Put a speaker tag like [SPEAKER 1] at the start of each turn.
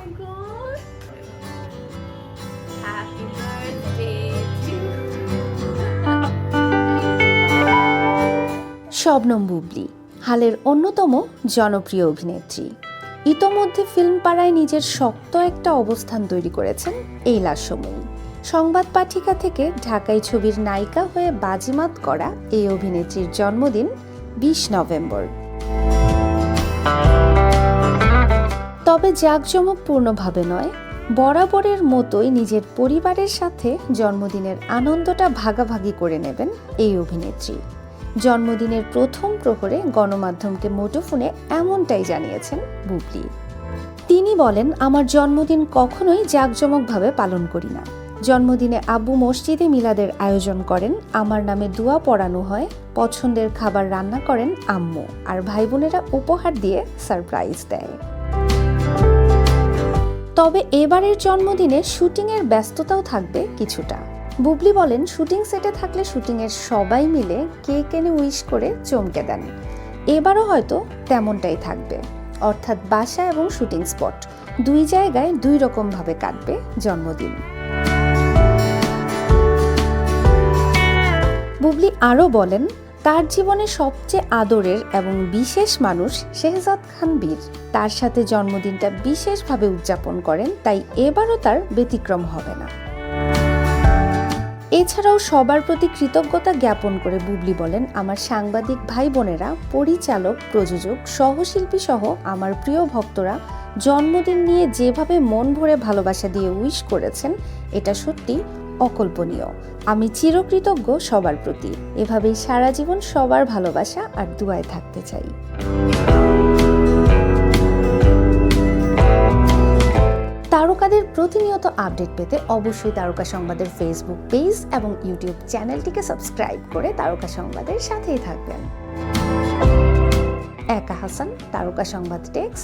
[SPEAKER 1] my god. Happy
[SPEAKER 2] Shabnam Bubly, হালের অন্যতম জনপ্রিয় অভিনেত্রী। ইতোমধ্যে ফিল্ম পাড়ায় নিজের শক্ত একটা অবস্থান তৈরি করেছেন এই লাস্যময়ী সংবাদ পাঠিকা থেকে ঢাকাই ছবির নায়িকা হয়ে বাজিমাত করা এই অভিনেত্রীর জন্মদিন বিশ নভেম্বর। তবে জাঁকজমকপূর্ণভাবে নয়, বরাবরের মতোই নিজের পরিবারের সাথে জন্মদিনের আনন্দটা ভাগাভাগি করে নেবেন এই অভিনেত্রী। জন্মদিনের প্রথম প্রহরে গণমাধ্যমকে মুঠোফোনে এমনটাই জানিয়েছেন বুবলি। তিনি বলেন, আমার জন্মদিন কখনোই জাঁকজমকভাবে পালন করি না। জন্মদিনে আব্বু মসজিদে মিলাদের আয়োজন করেন, আমার নামে দোয়া পড়ানো হয়, পছন্দের খাবার রান্না করেন আম্মু, আর ভাই বোনেরা উপহার দিয়ে সারপ্রাইজ দেয়। তবে এবারের জন্মদিনে শুটিংয়ের ব্যস্ততাও থাকবে কিছুটা। বুবলি বলেন, শুটিং সেটে থাকলে শুটিংয়ের সবাই মিলে কেক এনে উইশ করে চমকে দেন। এবারও হয়তো তেমনটাই থাকবে। অর্থাৎ বাসা এবং শুটিং স্পট, দুই জায়গায় দুই রকমভাবে কাটবে জন্মদিন। বুবলি আরও বলেন তার জীবনে সবচেয়ে আদরের এবং বিশেষ মানুষ শেহজাদ খান বীর। তার সাথে জন্মদিনটা বিশেষভাবে উদযাপন করেন, তাই এবারও তার ব্যতিক্রম হবে না। এছাড়াও সবার প্রতি কৃতজ্ঞতা জ্ঞাপন করে বুবলি বলেন, আমার সাংবাদিক ভাই বোনেরা, পরিচালক, প্রযোজক, সহশিল্পী সহ আমার প্রিয় ভক্তরা, জন্মদিন নিয়ে যেভাবে মন ভরে ভালোবাসা দিয়ে উইশ করেছেন, এটা সত্যি অকল্পনীয়। আমি চিরকৃতজ্ঞ সবার প্রতি। এভাবেই সারা জীবন সবার ভালোবাসা আর দুয়ায় থাকতে চাই। তারকাদের প্রতিনিয়ত আপডেট পেতে অবশ্যই তারকা সংবাদের ফেসবুক পেজ এবং ইউটিউব চ্যানেলটিকে সাবস্ক্রাইব করে তারকা সংবাদের সাথেই থাকবেন। একা হাসান, তারকা সংবাদ টেক্স